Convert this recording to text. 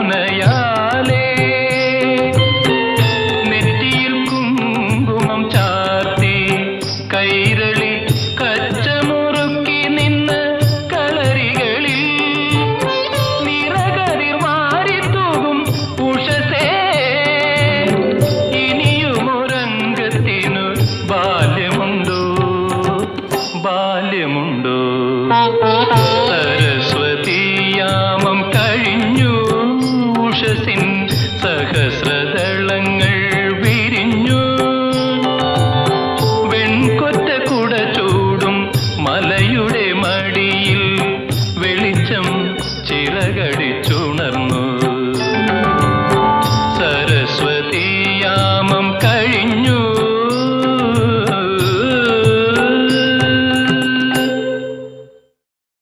കരുണയാലേ നെറ്റിയിൽ കുങ്കുമം ചാർത്തി കൈരളി കച്ചമുറുക്കി നിന്ന് കളരികളിൽ നിറകരി മാറി തൂകും ഉഷസേ. ഇനിയുമൊരംഗത്തിനു ബാല്യമുണ്ടോ? ബാല്യമുണ്ടോ? ചിറകടിച്ചു